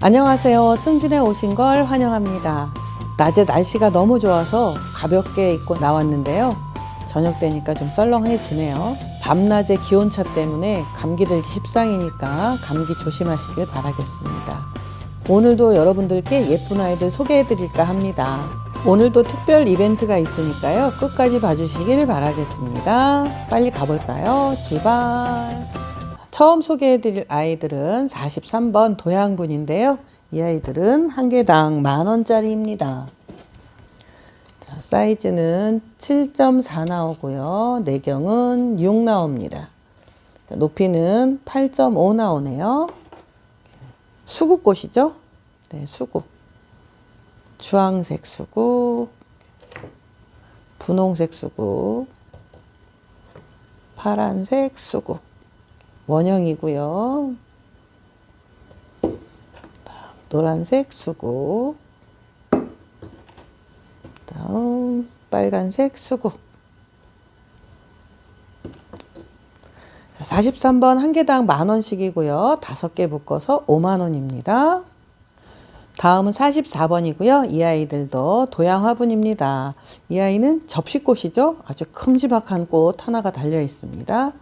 안녕하세요. 승진에 오신 걸 환영합니다. 낮에 날씨가 너무 좋아서 가볍게 입고 나왔는데요. 저녁 되니까 좀 썰렁해지네요. 밤낮의 기온차 때문에 감기 들기 십상이니까 감기 조심하시길 바라겠습니다. 오늘도 여러분들께 예쁜 아이들 소개해 드릴까 합니다. 오늘도 특별 이벤트가 있으니까요. 끝까지 봐주시길 바라겠습니다. 빨리 가볼까요? 출발! 처음 소개해드릴 아이들은 43번 도양분인데요. 이 아이들은 한 개당 만 원짜리입니다. 자, 사이즈는 7.4 나오고요. 내경은 6 나옵니다. 자, 높이는 8.5 나오네요. 수국꽃이죠? 네, 수국. 주황색 수국, 분홍색 수국, 파란색 수국. 원형이고요. 노란색 수국. 다음 빨간색 수국. 43번 한 개당 만 원씩이고요. 다섯 개 묶어서 5만 원입니다. 다음은 44번이고요. 이 아이들도 도양 화분입니다. 이 아이는 접시꽃이죠. 아주 큼지막한 꽃 하나가 달려 있습니다.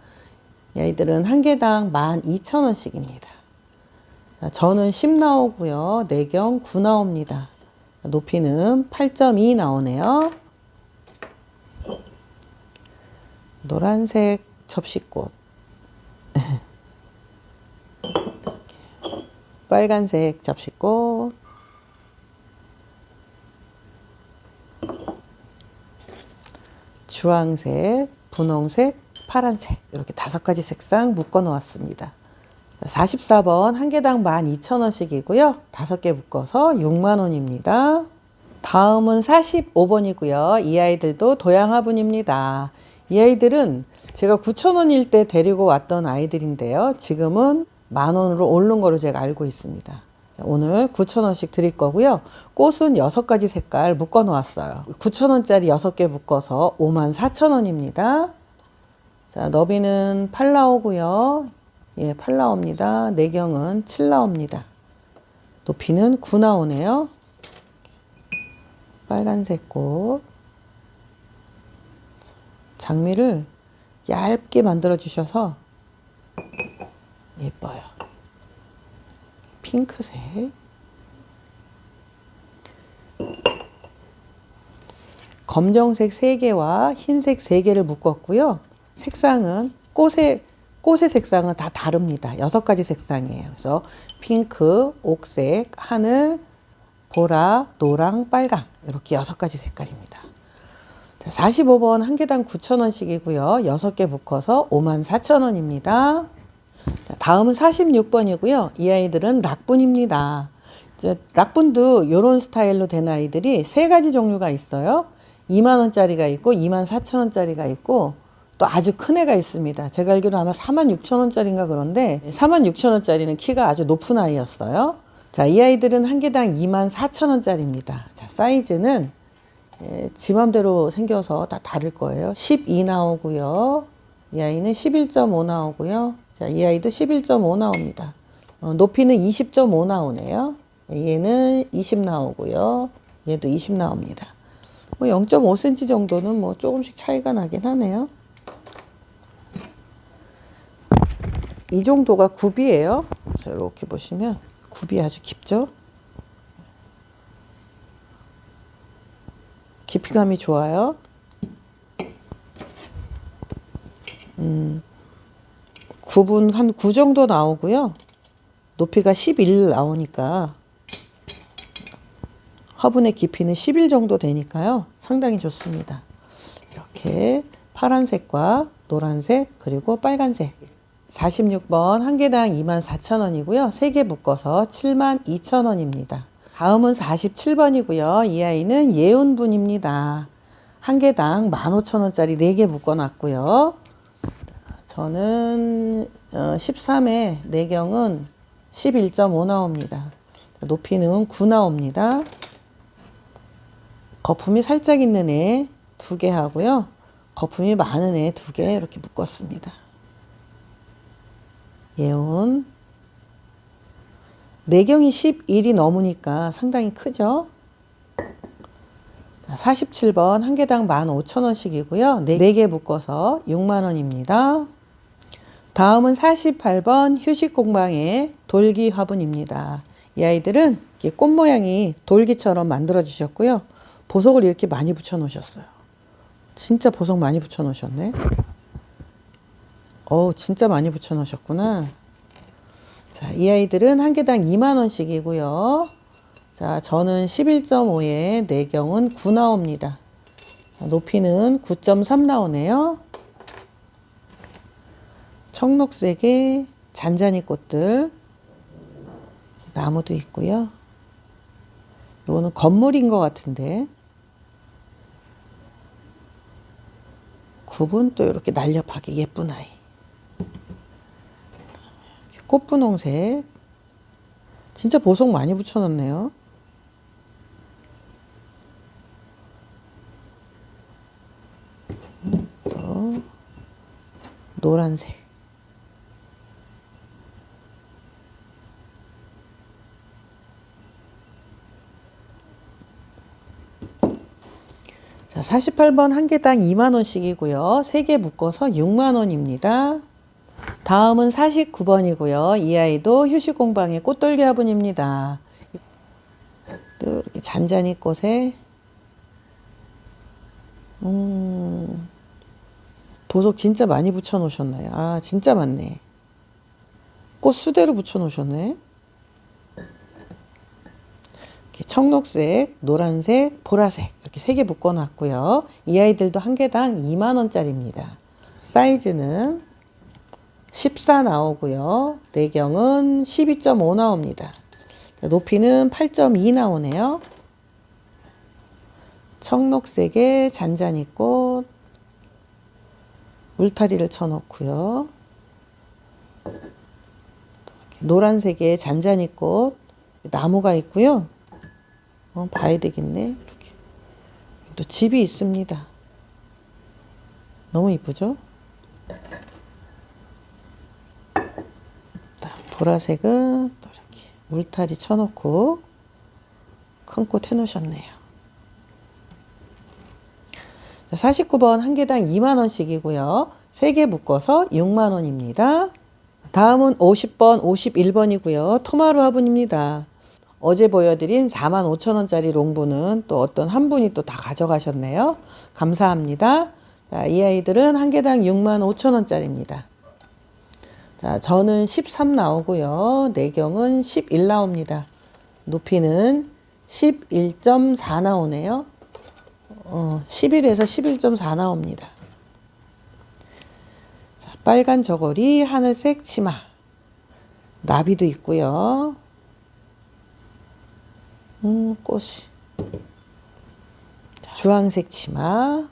이 아이들은 한 개당 12,000원씩입니다. 저는 10 나오고요. 내경 9 나옵니다. 높이는 8.2 나오네요. 노란색 접시꽃. 빨간색 접시꽃. 주황색, 분홍색, 파란색 이렇게 다섯 가지 색상 묶어 놓았습니다. 44번 한 개당 12,000원씩이고요. 다섯 개 묶어서 6만 원입니다. 다음은 45번이고요. 이 아이들도 도양 화분입니다. 이 아이들은 제가 9,000원일 때 데리고 왔던 아이들인데요. 지금은 만 원으로 오른 거로 제가 알고 있습니다. 오늘 9,000원씩 드릴 거고요. 꽃은 6가지 색깔 묶어 놓았어요. 9,000원짜리 6개 묶어서 54,000원입니다. 자, 너비는 8 나오고요. 예, 8 나옵니다. 내경은 7 나옵니다. 높이는 9 나오네요. 빨간색 꽃. 장미를 얇게 만들어 주셔서 예뻐요. 핑크색. 검정색 3개와 흰색 3개를 묶었고요. 색상은 꽃의 꽃의 색상은 다 다릅니다. 여섯 가지 색상이에요. 그래서 핑크, 옥색, 하늘, 보라, 노랑, 빨강 이렇게 여섯 가지 색깔입니다. 자, 45번 한 개당 9,000원씩이고요. 여섯 개 묶어서 54,000원입니다. 자, 다음은 46번이고요. 이 아이들은 락분입니다. 락분도 이런 스타일로 된 아이들이 세 가지 종류가 있어요. 2만 원짜리가 있고 2만 4천 원짜리가 있고 또 아주 큰 애가 있습니다. 제가 알기로 아마 4만 6천 원짜리인가 그런데 4만 6천 원짜리는 키가 아주 높은 아이였어요. 자, 이 아이들은 한 개당 2만 4천 원짜리입니다. 자, 사이즈는 예, 지 맘대로 생겨서 다 다를 거예요. 12 나오고요. 이 아이는 11.5 나오고요. 자, 이 아이도 11.5 나옵니다. 어, 높이는 20.5 나오네요. 얘는 20 나오고요. 얘도 20 나옵니다. 뭐 0.5cm 정도는 뭐 조금씩 차이가 나긴 하네요. 이 정도가 굽이에요. 그래서 이렇게 보시면 굽이 아주 깊죠? 깊이감이 좋아요. 음, 굽은 한 9 정도 나오고요. 높이가 11 나오니까 화분의 깊이는 11 정도 되니까요. 상당히 좋습니다. 이렇게 파란색과 노란색 그리고 빨간색 46번 한 개당 24,000원이고요. 3개 묶어서 72,000원입니다. 다음은 47번이고요. 이 아이는 예운분입니다. 한 개당 15,000원짜리 4개 묶어놨고요. 저는 13회 내경은 11.5 나옵니다. 높이는 9 나옵니다. 거품이 살짝 있는 애 두 개 하고요. 거품이 많은 애 두 개 이렇게 묶었습니다. 예온 내경이 11이 넘으니까 상당히 크죠? 자, 47번 한 개당 15,000원씩이고요. 네, 4개 묶어서 6만 원입니다. 다음은 48번 휴식 공방의 돌기 화분입니다. 이 아이들은 꽃 모양이 돌기처럼 만들어 주셨고요. 보석을 이렇게 많이 붙여 놓으셨어요. 진짜 보석 많이 붙여 놓으셨네. 어, 진짜 많이 붙여 놓으셨구나. 자, 이 아이들은 한 개당 2만 원씩이고요. 자, 저는 11.5에 내경은 9 나옵니다. 자, 높이는 9.3 나오네요. 청록색의 잔잔이 꽃들 나무도 있고요. 이거는 건물인 것 같은데 굽은 또 이렇게 날렵하게 예쁜 아이. 꽃분홍색. 진짜 보석 많이 붙여놨네요. 또 노란색. 자, 48번 한 개당 2만 원씩이고요. 3개 묶어서 6만 원입니다. 다음은 49번이고요. 이 아이도 휴식 공방의 꽃돌기 화분입니다. 또 이렇게 잔잔히 꽃에 음, 보석 진짜 많이 붙여 놓으셨나요? 아, 진짜 많네. 꽃 수대로 붙여 놓으셨네. 청록색, 노란색, 보라색 이렇게 세 개 묶어 놨고요. 이 아이들도 한 개당 2만 원짜리입니다. 사이즈는 14 나오고요. 내경은 12.5 나옵니다. 높이는 8.2 나오네요. 청록색의 잔잔이꽃 울타리를 쳐놓고요. 노란색의 잔잔이꽃 나무가 있고요. 어, 봐야 되겠네. 이렇게. 또 집이 있습니다. 너무 이쁘죠? 보라색은 또 이렇게 울타리 쳐놓고 큰 꽃 해놓으셨네요. 49번 한 개당 2만 원씩이고요. 3개 묶어서 6만 원입니다. 다음은 50번, 51번이고요. 토마루 화분입니다. 어제 보여드린 4만 5천 원짜리 롱부는 또 어떤 한 분이 또 다 가져가셨네요. 감사합니다. 자, 이 아이들은 한 개당 6만 5천 원짜리입니다. 자, 저는 13 나오고요. 내경은 11 나옵니다. 높이는 11.4 나오네요. 어, 11에서 11.4 나옵니다. 자, 빨간 저고리, 하늘색 치마. 나비도 있고요. 음, 꽃이. 자, 주황색 치마.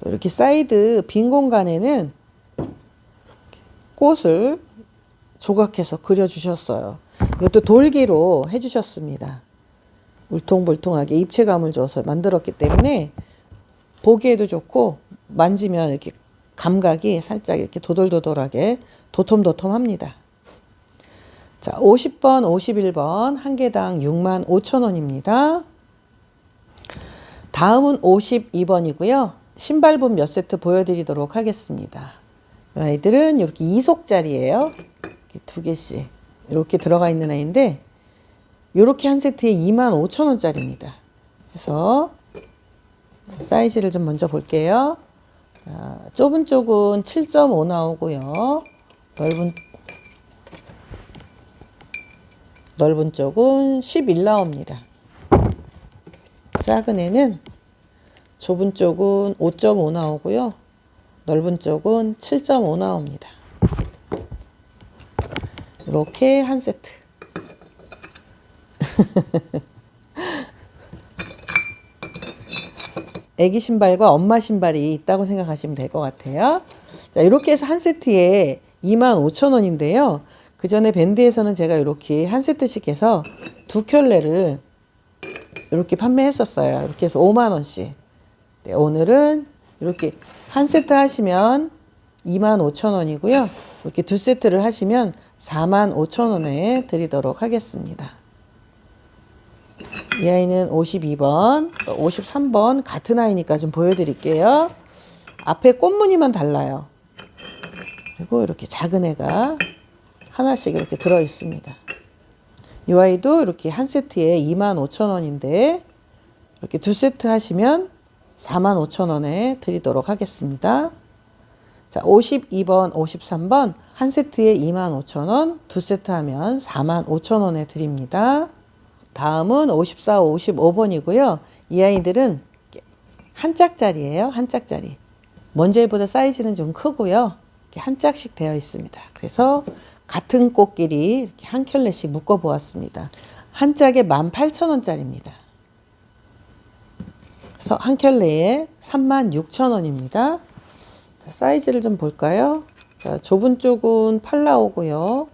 또 이렇게 사이드 빈 공간에는 꽃을 조각해서 그려주셨어요. 이것도 돌기로 해주셨습니다. 울퉁불퉁하게 입체감을 줘서 만들었기 때문에 보기에도 좋고 만지면 이렇게 감각이 살짝 이렇게 도돌도돌하게 도톰도톰합니다. 자, 50번, 51번 한 개당 6만 5천 원입니다. 다음은 52번이고요. 신발분 몇 세트 보여드리도록 하겠습니다. 이 아이들은 이렇게 이속짜리예요. 이렇게 두 개씩 이렇게 들어가 있는 아이인데 이렇게 한 세트에 2만 5천 원짜리입니다. 그래서 사이즈를 좀 먼저 볼게요. 자, 좁은 쪽은 7.5 나오고요. 넓은 넓은 쪽은 11 나옵니다. 작은 애는 좁은 쪽은 5.5 나오고요. 넓은 쪽은 7.5 나옵니다. 이렇게 한 세트. 애기 신발과 엄마 신발이 있다고 생각하시면 될 것 같아요. 자, 이렇게 해서 한 세트에 25,000원인데요. 그 전에 밴드에서는 제가 이렇게 한 세트씩 해서 두 켤레를 이렇게 판매했었어요. 이렇게 해서 5만원씩. 네, 오늘은 이렇게 한 세트 하시면 25,000원이고요. 이렇게 두 세트를 하시면 45,000원에 드리도록 하겠습니다. 이 아이는 52번, 53번 같은 아이니까 좀 보여드릴게요. 앞에 꽃무늬만 달라요. 그리고 이렇게 작은 애가 하나씩 이렇게 들어 있습니다. 이 아이도 이렇게 한 세트에 25,000원인데 이렇게 두 세트 하시면 45,000원에 드리도록 하겠습니다. 자, 52번, 53번 한 세트에 25,000원, 두 세트 하면 45,000원에 드립니다. 다음은 54, 55번이고요. 이 아이들은 한 짝짜리예요. 한 짝짜리. 먼저 애보다 사이즈는 좀 크고요. 이렇게 한 짝씩 되어 있습니다. 그래서 같은 꽃끼리 한 켤레씩 묶어 보았습니다. 한 짝에 18,000원짜리입니다. 한 켤레에 36,000원입니다. 사이즈를 좀 볼까요? 자, 좁은 쪽은 8 나오고요.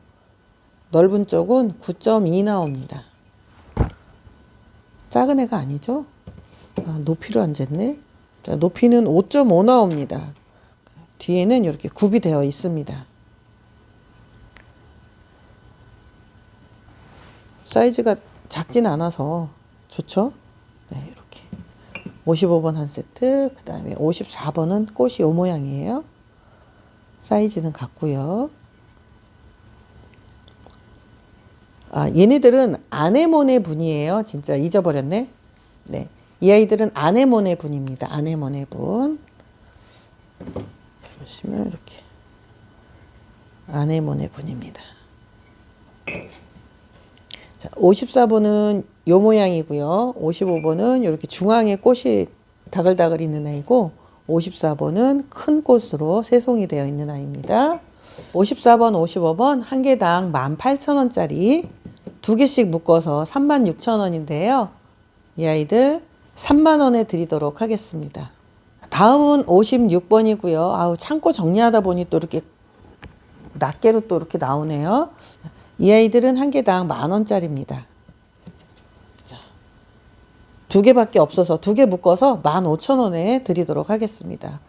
넓은 쪽은 9.2 나옵니다. 작은 애가 아니죠? 아, 높이로 안 쟀네. 자, 높이는 5.5 나옵니다. 뒤에는 이렇게 굽이 되어 있습니다. 사이즈가 작진 않아서 좋죠? 네, 이렇게. 55번 한 세트, 그 다음에 54번은 꽃이 요 모양이에요. 사이즈는 같고요. 아, 얘네들은 아네모네 분이에요. 진짜 잊어버렸네. 네. 이 아이들은 아네모네 분입니다. 아네모네 분. 보시면 이렇게. 아네모네 분입니다. 자, 54번은 요 모양이고요. 55번은 이렇게 중앙에 꽃이 다글다글 있는 아이고 54번은 큰 꽃으로 세송이 되어 있는 아이입니다. 54번, 55번 한 개당 18,000원짜리 두 개씩 묶어서 36,000원인데요. 이 아이들 3만 원에 드리도록 하겠습니다. 다음은 56번이고요. 아우 창고 정리하다 보니 또 이렇게 낱개로 또 이렇게 나오네요. 이 아이들은 한 개당 만 원짜리입니다. 자, 두 개밖에 없어서 두 개 묶어서 만 오천 원에 드리도록 하겠습니다.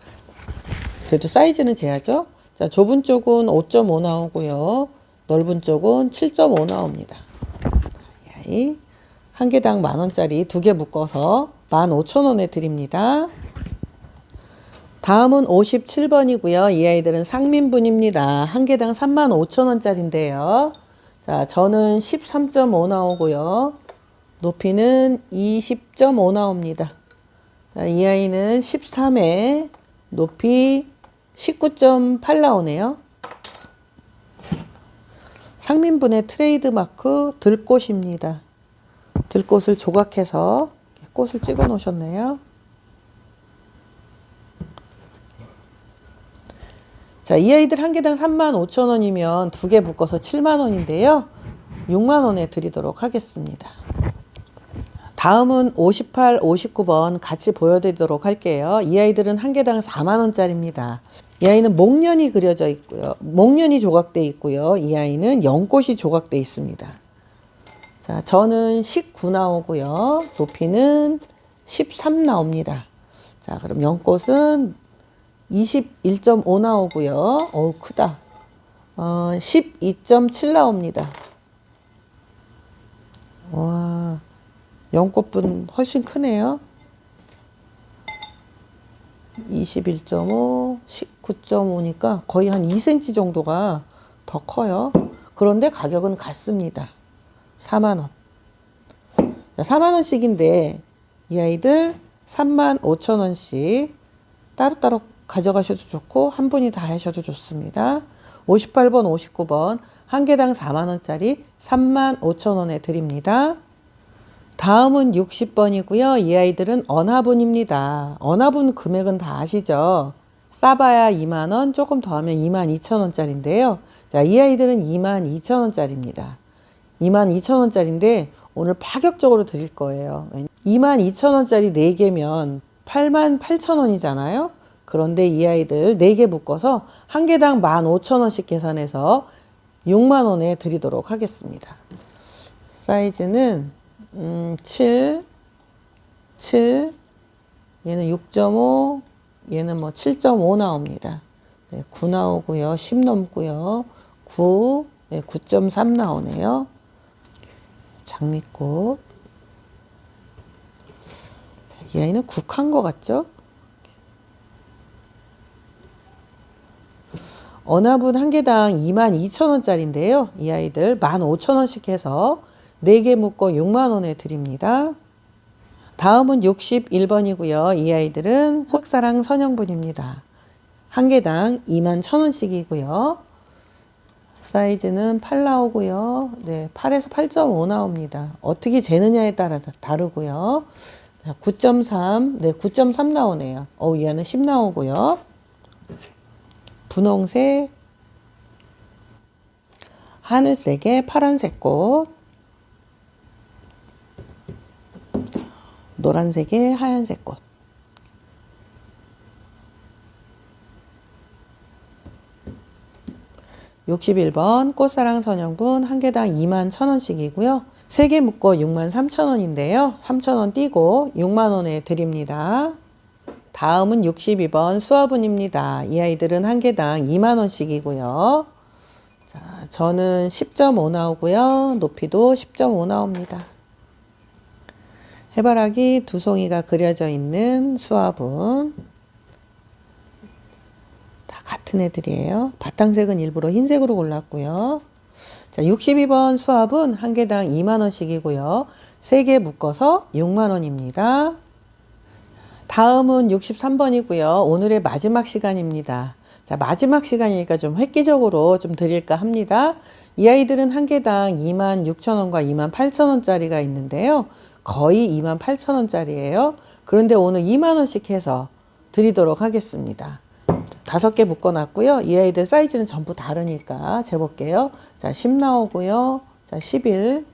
그래도 사이즈는 제하죠. 자, 좁은 쪽은 5.5 나오고요. 넓은 쪽은 7.5 나옵니다. 한 개당 만 원짜리 두 개 묶어서 만 오천 원에 드립니다. 다음은 57번이고요. 이 아이들은 상민분입니다. 한 개당 3만 5천 원짜리인데요. 자, 저는 13.5 나오고요. 높이는 20.5 나옵니다. 자, 이 아이는 13에 높이 19.8 나오네요. 상민분의 트레이드 마크 들꽃입니다. 들꽃을 조각해서 꽃을 찍어 놓으셨네요. 자, 이 아이들 한 개당 3만 5천 원이면 두 개 묶어서 7만 원인데요. 6만 원에 드리도록 하겠습니다. 다음은 58, 59번 같이 보여드리도록 할게요. 이 아이들은 한 개당 4만 원짜리입니다. 이 아이는 목련이 그려져 있고요. 목련이 조각돼 있고요. 이 아이는 연꽃이 조각돼 있습니다. 자, 저는 19 나오고요. 높이는 13 나옵니다. 자, 그럼 연꽃은 21.5 나오고요. 어우, 크다. 어, 12.7 나옵니다. 와, 연꽃분 훨씬 크네요. 21.5, 19.5니까 거의 한 2cm 정도가 더 커요. 그런데 가격은 같습니다. 4만원. 4만원씩인데, 이 아이들 3만 5천원씩 따로따로 가져가셔도 좋고 한 분이 다 하셔도 좋습니다. 58번, 59번 한 개당 4만 원짜리 3만 5천 원에 드립니다. 다음은 60번이고요. 이 아이들은 언화분입니다. 언화분 금액은 다 아시죠? 싸봐야 2만 원, 조금 더 하면 2만 2천 원짜리인데요. 자, 이 아이들은 2만 2천 원짜리입니다. 2만 2천 원짜리인데 오늘 파격적으로 드릴 거예요. 2만 2천 원짜리 4개면 8만 8천 원이잖아요. 그런데 이 아이들 4개 묶어서 한 개당 15,000원씩 계산해서 6만 원에 드리도록 하겠습니다. 사이즈는 음, 7, 7, 얘는 6.5, 얘는 뭐 7.5 나옵니다. 네, 9 나오고요. 10 넘고요. 9, 네, 9.3 나오네요. 장미꽃. 자, 이 아이는 국한 것 같죠? 어나분 한 개당 22,000원짜리인데요. 이 아이들 15,000원씩 해서 4개 묶어 6만 원에 드립니다. 다음은 61번이고요. 이 아이들은 흑사랑 선형분입니다. 한 개당 2만 1,000원씩이고요. 사이즈는 8 나오고요. 네, 8에서 8.5 나옵니다. 어떻게 재느냐에 따라 다르고요. 9.3, 네, 9.3 나오네요. 어, 얘는 10 나오고요. 분홍색, 하늘색에 파란색 꽃, 노란색에 하얀색 꽃. 육십일 번 꽃사랑 선영분 한 개당 2만 천 원씩이고요. 세 개 묶어 6만 3천 원인데요. 3천 원 띄고 6만 원에 드립니다. 다음은 62번 수화분입니다. 이 아이들은 한 개당 2만 원씩이고요. 자, 저는 10.5 나오고요. 높이도 10.5 나옵니다. 해바라기 두 송이가 그려져 있는 수화분. 다 같은 애들이에요. 바탕색은 일부러 흰색으로 골랐고요. 자, 62번 수화분 한 개당 2만 원씩이고요. 세 개 묶어서 6만 원입니다. 다음은 63번이고요. 오늘의 마지막 시간입니다. 자, 마지막 시간이니까 좀 획기적으로 좀 드릴까 합니다. 이 아이들은 한 개당 2만 6천 원과 2만 8천 원짜리가 있는데요. 거의 2만 8천 원짜리예요. 그런데 오늘 2만 원씩 해서 드리도록 하겠습니다. 다섯 개 묶어놨고요. 이 아이들 사이즈는 전부 다르니까 재볼게요. 자, 10 나오고요. 자, 11.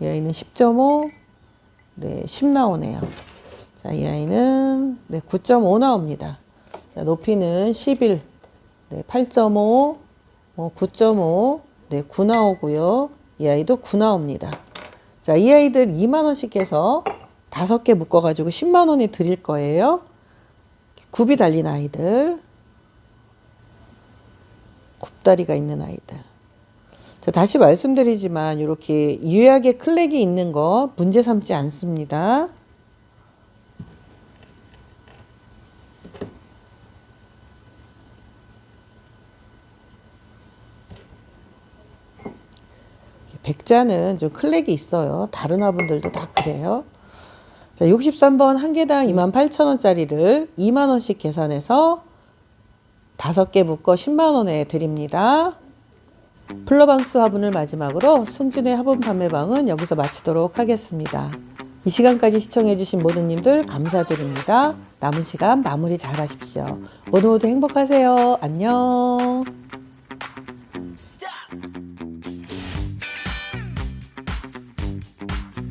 이 아이는 10.5. 네, 10 나오네요. 자, 이 아이는 네, 9.5 나옵니다. 자, 높이는 11. 네, 8.5. 어, 9.5. 네, 9 나오고요. 이 아이도 9 나옵니다. 자, 이 아이들 2만 원씩 해서 다섯 개 묶어 가지고 10만 원에 드릴 거예요. 굽이 달린 아이들. 굽다리가 있는 아이들. 자, 다시 말씀드리지만 이렇게 유약의 클렉이 있는 거 문제 삼지 않습니다. 백자는 좀 클렉이 있어요. 다른 화분들도 다 그래요. 자, 63번 한 개당 28,000원짜리를 2만 원씩 계산해서 다섯 개 묶어 10만 원에 드립니다. 플러방스 화분을 마지막으로 승준의 화분 판매방은 여기서 마치도록 하겠습니다. 이 시간까지 시청해주신 모든 님들 감사드립니다. 남은 시간 마무리 잘 하십시오. 모두 모두 행복하세요. 안녕.